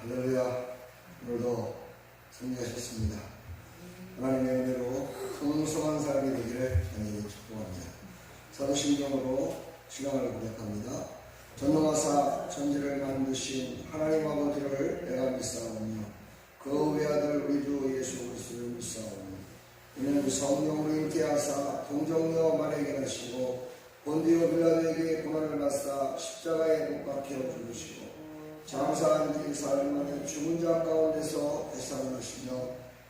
할렐루야. 오늘도 승리하셨습니다. 하나님의 은혜로 풍성한 삶이 되기를 간절히 축복합니다. 사도신경으로 시간을 고백합니다. 전능하사 천지를 만드신 하나님 아버지를 내가 믿사오며 그 외아들 우리 주 예수 그리스도를 믿사오며 이는 성령으로 인케하사 동정녀 마리에게 하시고 본디오 빌라도에게 고난을 받사 십자가에 못 박혀 죽으시고 장사한 만에 죽은 자 가운데서 대사하시며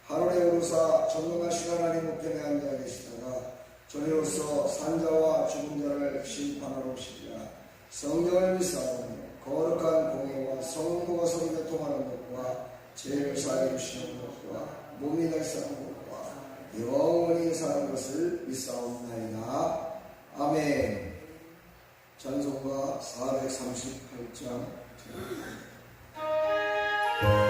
하늘에 오르사 전능하신 하나님 우편에 앉아 계시다가 저리로서 산자와 죽은 자를 심판하러 오시리라. 성령을 믿사오며 거룩한 공예와 성도가 서로 교통하는 것과 죄를 사해 주시는 것과 몸이 날사는 것과 영원히 사는 것을 믿사옵나이다. 아멘. 찬송가 438장 Thank you.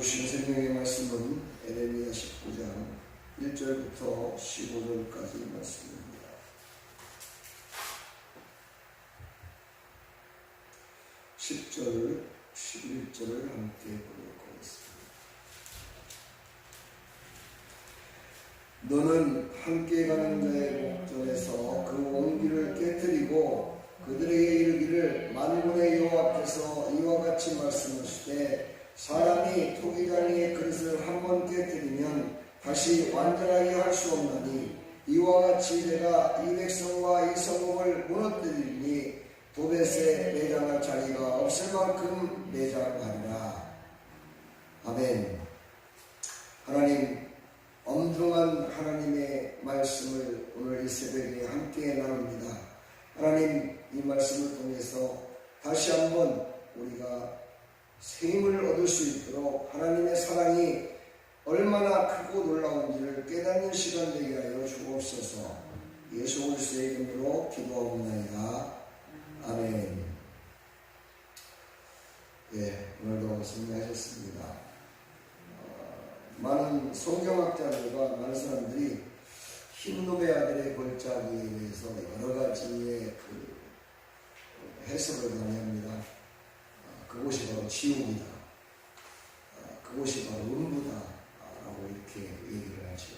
주신 생명의 말씀은 에레미야 19장 1절부터 15절까지 말씀입니다. 십절 11절을 함께 보도록 하겠습니다. 너는 함께 가는 자의 목전에서 그 원기를 깨뜨리고 그들에게 이르기를 만군의 여호와께서 이와 같이 말씀하시되 사람이 토기장이의 그릇을 한 번 깨뜨리면 다시 완전하게 할 수 없나니 이와 같이 내가 이 백성과 이 성읍을 무너뜨리니 도벳에 매장할 자리가 없을 만큼 매장하리라 아멘 하나님 엄중한 하나님의 말씀을 오늘 이 새벽에 함께 나눕니다. 하나님 이 말씀을 통해서 다시 한번 우리가 새 힘을 얻을 수 있도록 하나님의 사랑이 얼마나 크고 놀라운지를 깨닫는 시간 되게 하여 주옵소서 예수 그리스도의 이름으로 기도하옵나이다. 아멘 예, 오늘도 승리하셨습니다. 많은 성경학자들과 많은 사람들이 흰놈의 아들의 골짜기에 대해서 여러 가지의 그 해석을 많이 합니다. 아, 그곳이 바로 지옥이다. 아, 그곳이 바로 음부다. 라고 이렇게 얘기를 하죠.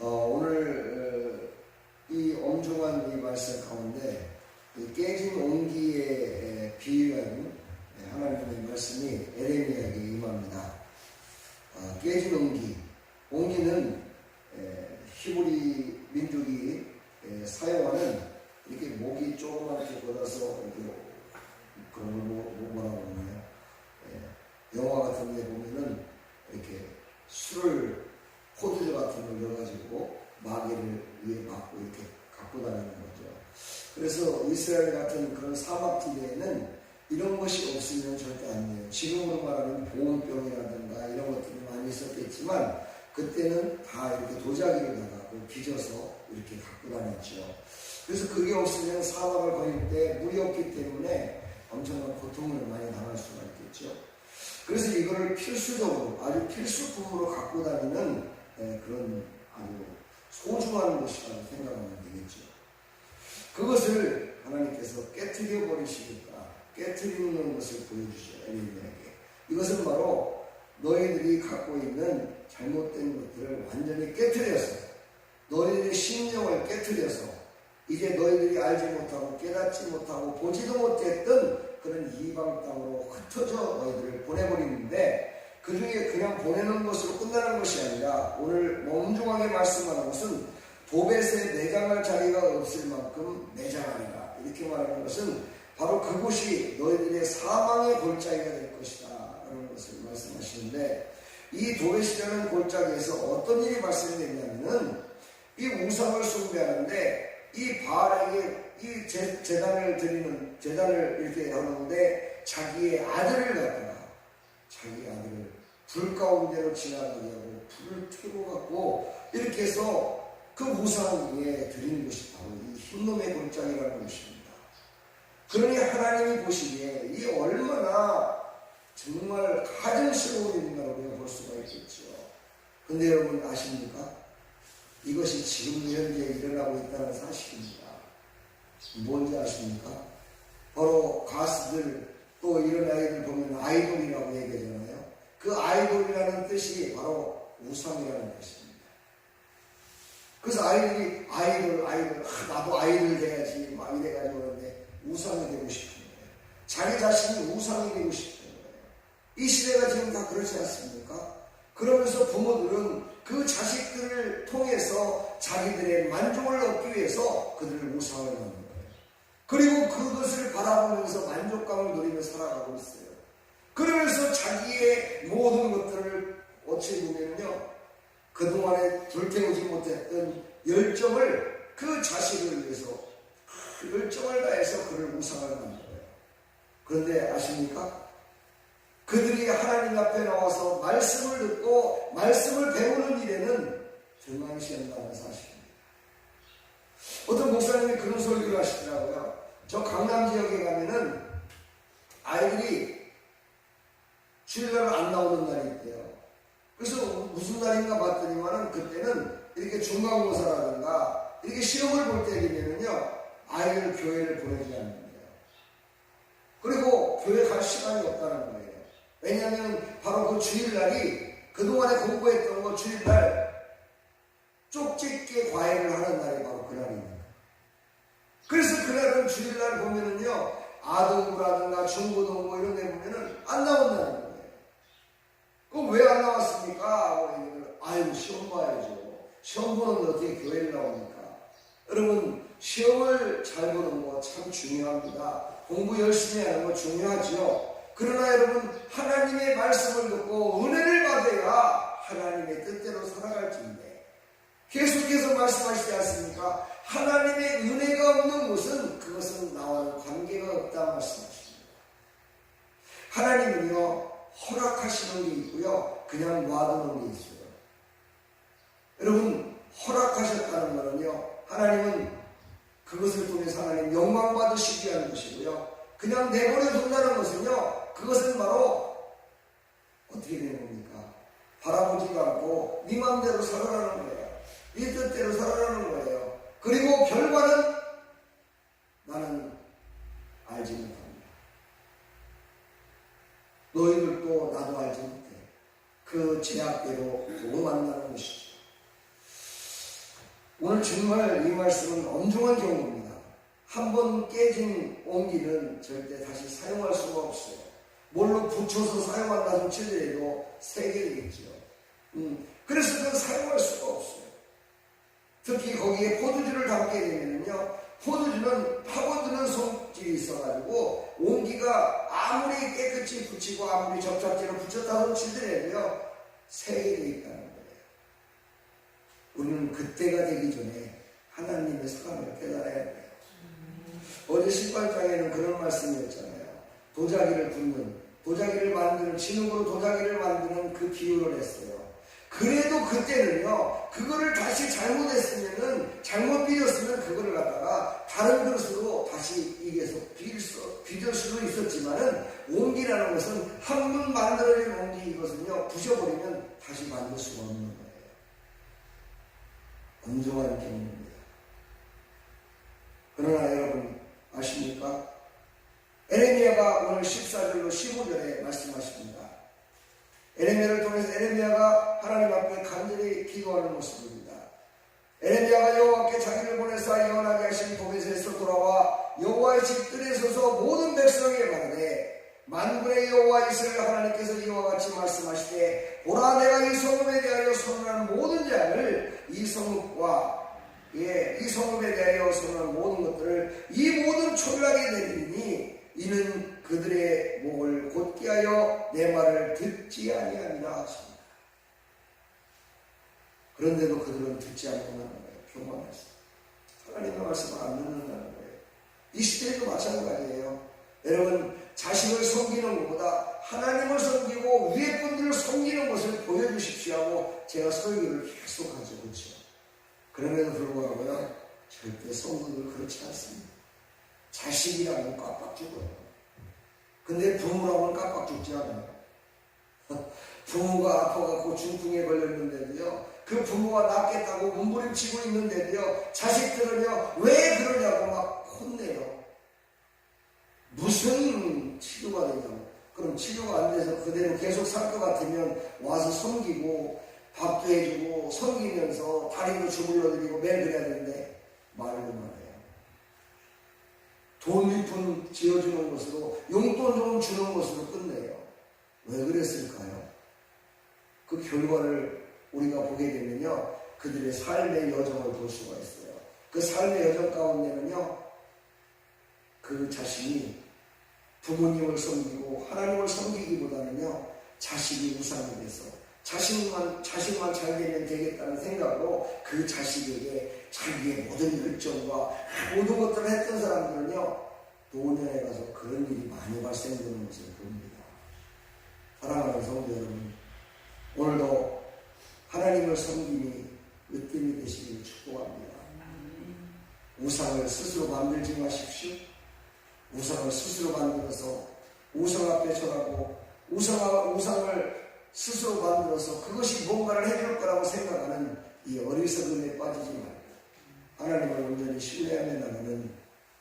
어, 오늘 어, 이 엄중한 이 말씀 가운데 이 깨진 온기에 비유한 하나님의 말씀이 에레미야에게 임합니다. 아, 깨진 온기. 온기는 에, 히브리 민족이 에, 사용하는 이렇게 목이 조그맣게 걷어서 이렇게 그런 걸 뭐, 뭐 뭐라고 그러나요? 예, 영화 같은 데 보면은 이렇게 술을 포도주 같은 걸 넣어가지고 마개를 위에 막고 이렇게 갖고 다니는 거죠. 그래서 이스라엘 같은 그런 사막 지대에는 이런 것이 없으면 절대 안 돼요. 지금으로 말하면 보온병이라든가 이런 것들이 많이 있었겠지만 그때는 다 이렇게 도자기로다가 그걸 빚어서 이렇게 갖고 다녔죠. 그래서 그게 없으면 사막을 거닐 때 물이 없기 때문에 엄청난 고통을 많이 당할 수가 있겠죠. 그래서 이거를 필수적으로 아주 필수품으로 갖고 다니는 예, 그런 아주 소중한 것이라고 생각하면 되겠죠. 그것을 하나님께서 깨뜨려 버리시니까 깨뜨리는 것을 보여주죠 에리들에게. 이것은 바로 너희들이 갖고 있는 잘못된 것들을 완전히 깨뜨려서 너희들의 심령을 깨뜨려서 이제 너희들이 알지 못하고 깨닫지 못하고 보지도 못했던 그런 이방 땅으로 흩어져 너희들을 보내버리는데 그 중에 그냥 보내는 것으로 끝나는 것이 아니라 오늘 멍중하게 말씀하는 것은 도벳에 내장할 자리가 없을 만큼 내장하리라. 이렇게 말하는 것은 바로 그곳이 너희들의 사망의 골짜기가 될 것이다 라는 것을 말씀하시는데 이 도벳이라는 골짜기에서 어떤 일이 발생됐냐면은 이 우상을 숭배하는데 이 바알에게 이 제, 재단을 드리는 재단을 이렇게 하는데 자기의 아들을 갖다가 자기 아들을 불 가운데로 지나가게 하고 불을 켜고 갖고 이렇게 해서 그 우상 위에 드리는 것이 바로 이 흰놈의 골짜기라는 것입니다. 그러니 하나님이 보시기에 이 얼마나 정말 가증스러운 일이라고 우리가 볼 수가 있겠죠. 근데 여러분 아십니까? 이것이 지금도 현재 일어나고 있다는 사실입니다. 뭔지 아십니까? 바로 가수들 또 이런 아이들 보면 아이돌이라고 얘기하잖아요. 그 아이돌이라는 뜻이 바로 우상이라는 뜻입니다. 그래서 아이들이 아이돌 아이돌 아, 나도 아이돌 돼야지 막 이래가지고 그러는데 우상이 되고 싶은 거예요. 자기 자신이 우상이 되고 싶은 거예요. 이 시대가 지금 다 그렇지 않습니까? 그러면서 부모들은 그 자식들을 통해서 자기들의 만족을 얻기 위해서 그들을 우상을 만든 거예요. 그리고 그것을 바라보면서 만족감을 누리며 살아가고 있어요. 그러면서 자기의 모든 것들을 어찌 보면요. 그동안에 불태우지 못했던 열정을 그 자식을 위해서 그 열정을 다해서 그를 우상을 만든 거예요. 그런데 아십니까? 그들이 하나님 앞에 나와서 말씀을 듣고 말씀을 배우는 일에는 등한시한다는 사실입니다. 어떤 목사님이 그런 설교를 하시더라고요. 저 강남 지역에 가면은 아이들이 주일날 안 나오는 날이 있대요. 그래서 무슨 날인가 봤더니만은 그때는 이렇게 중간고사라든가 이렇게 시험을 볼 때이면은요 아이를 교회를 보내지 않는 거예요. 그리고 교회 갈 시간이 없다는 거예요. 왜냐하면 바로 그 주일날이 그동안에 공부했던 거 주일날 쪽집게 과외를 하는 날이 바로 그날입니다. 그래서 그날은 주일날 보면은요 아동부라든가 중고등부 이런 데 보면은 안 나온다는 거예요. 그럼 왜 안 나왔습니까? 아유 시험 봐야죠. 시험 보는데 어떻게 교회를 나옵니까? 여러분 시험을 잘 보는 거 참 중요합니다. 공부 열심히 하는 거 중요하죠. 그러나 여러분 하나님의 말씀을 듣고 은혜를 받아야 하나님의 뜻대로 살아갈지인데 계속해서 말씀하시지 않습니까? 하나님의 은혜가 없는 것은 그것은 나와는 관계가 없다 말씀하십니다. 하나님은요 허락하시는 게 있고요 그냥 놔두는 게 있어요. 여러분 허락하셨다는 것은요 하나님은 그것을 통해서 하나님 영광 받으시기 위한 것이고요 그냥 내버려 둔다는 것은요 그것은 바로 어떻게 되는 겁니까? 바라보지도 않고 네 마음대로 살아가는 거예요. 네 뜻대로 살아가는 거예요. 그리고 결과는 나는 알지 못합니다. 너희들도 나도 알지 못해. 그 제약대로 또 만나는 것이죠. 오늘 정말 이 말씀은 엄중한 경우입니다. 한 번 깨진 온기는 절대 다시 사용할 수가 없어요. 뭘로 붙여서 사용한다고 치더라도 새 개겠죠. 음, 그래서 그건 사용할 수가 없어요. 특히 거기에 포도주를 담게 되면요. 포도주는 파고드는 성질이 있어가지고 온기가 아무리 깨끗이 붙이고 아무리 접착제로 붙였다고 치더라도요. 돼 있다는 거예요. 우리는 그때가 되기 전에 하나님의 사랑을 깨달아야 돼요. 어제 18장에는 그런 말씀이었잖아요. 도자기를 붓는, 도자기를 만드는, 진흙으로 도자기를 만드는 그 비유를 했어요. 그래도 그때는요, 그거를 다시 잘못했으면은, 잘못 빚었으면 그거를 갖다가 다른 그릇으로 다시 이게서 빚을, 수- 빚을 수도 있었지만은, 옹기라는 것은 한 번 만들어진 옹기 이것은요, 부셔버리면 다시 만들 수가 없는 거예요. 엄중한 경우입니다. 그러나 여러분, 아십니까? 에레미야가 오늘 14절로 15절에 말씀하십니다. 에레미야를 통해서 에레미야가 하나님 앞에 간절히 기도하는 모습입니다. 에레미야가 여호와께 자기를 보내사 예언하게 하신 도베스에서 돌아와 여호와의 집 뜰에 서서 모든 백성에게 말하되 만군의 여호와 이스라엘 하나님께서 이와 같이 말씀하시되 보라 내가 이 성읍에 대하여 선언한 모든 재앙을 이 성읍과 예, 이 성읍에 대하여 선언한 모든 것들을 이 모든 촌락에 내리니 이는 그들의 목을 곧게 하여 내 말을 듣지 아니하니라 하십니다. 그런데도 그들은 듣지 않는다는 거예요. 교만해서. 하나님의 말씀을 안 듣는다는 거예요. 이 시대에도 마찬가지예요. 여러분, 자신을 섬기는 것보다 하나님을 섬기고 위에 분들을 섬기는 것을 보여주십시오 하고 제가 설교를 계속하죠. 그렇죠? 그럼에도 불구하고요, 절대 성도들 그렇지 않습니다. 자식이라면 깜빡 죽어요. 근데 부모라면 깜빡 죽지 않아요. 부모가 아파갖고 중풍에 걸렸는데도요, 그 부모가 낫겠다고 몸부림치고 있는데도요, 자식들은요, 왜 그러냐고 막 혼내요. 무슨 치료가 되냐고. 그럼 치료가 안 돼서 그대로 계속 살 것 같으면 와서 섬기고, 밥도 해주고, 섬기면서 다리도 주물러드리고 매일 그래야 되는데, 말해요. 돈 밑분 지어주는 것으로, 용돈 좀 주는 것으로 끝내요. 왜 그랬을까요? 그 결과를 우리가 보게 되면요. 그들의 삶의 여정을 볼 수가 있어요. 그 삶의 여정 가운데는요. 그 자신이 부모님을 섬기고 하나님을 섬기기보다는요. 자식이 우상이 돼서 자식만, 자식만 잘 되면 되겠다는 생각으로 그 자식에게 자기의 모든 열정과 모든 것들을 했던 사람들은요. 노년에 가서 그런 일이 많이 발생되는 것을 봅니다. 사랑하는 성도 여러분, 오늘도 하나님을 섬김이 으뜸이 되시기를 축복합니다. 우상을 스스로 만들지 마십시오. 우상을 스스로 만들어서 우상 앞에 절하고 우상, 우상을 스스로 만들어서 그것이 뭔가를 해줄 거라고 생각하는 이 어리석음에 빠지지 말고 하나님을 온전히 신뢰하며 나가는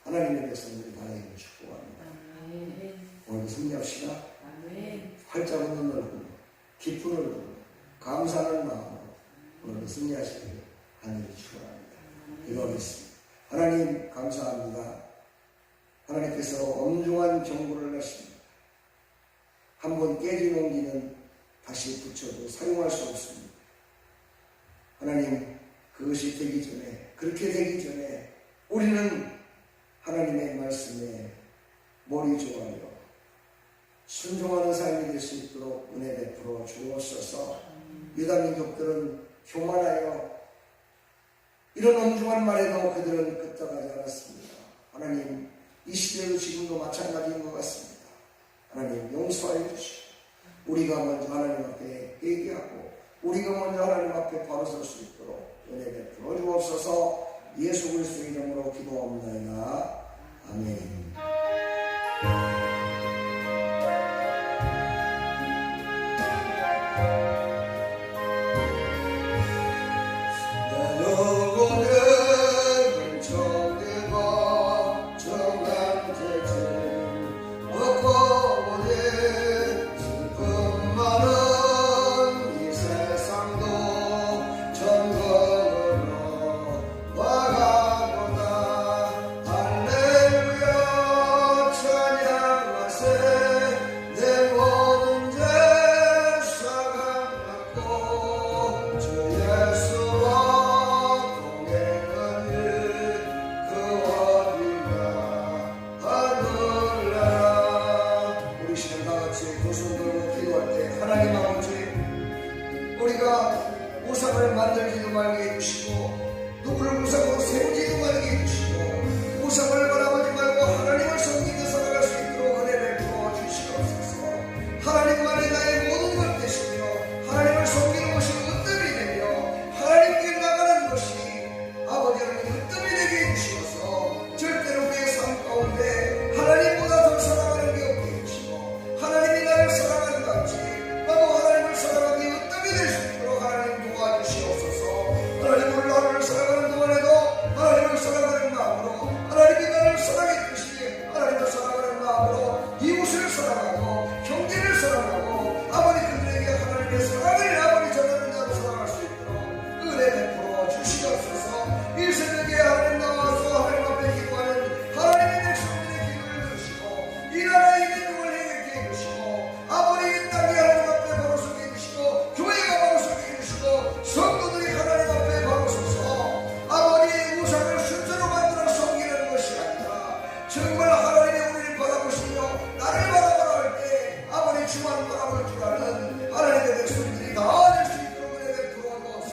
하나님의 백성들이 다니기를 축복합니다. 오늘도 승리합시다. 활짝 웃는 얼굴, 기쁜 얼굴, 감사하는 마음으로 오늘도 승리하시기를 하나님 축원합니다. 기도하겠습니다. 하나님 감사합니다. 하나님께서 엄중한 경고를 하십니다. 한번 깨진 옹기는 다시 붙여도 사용할 수 없습니다. 하나님 그것이 되기 전에 그렇게 되기 전에 우리는 하나님의 말씀에 좋아요. 순종하는 삶이 될 수 있도록 은혜 베풀어 주옵소서. 유다 민족들은 교만하여 이런 엄중한 말에도 그들은 끄떡하지 않았습니다. 하나님 이 시대도 지금도 마찬가지인 것 같습니다. 하나님 용서하여 주시고 우리가 먼저 하나님 앞에 얘기하고 우리가 먼저 하나님 앞에 바로 설 수 있도록 은혜 베풀어 주옵소서 예수 그리스도의 이름으로 기도합니다. 아멘.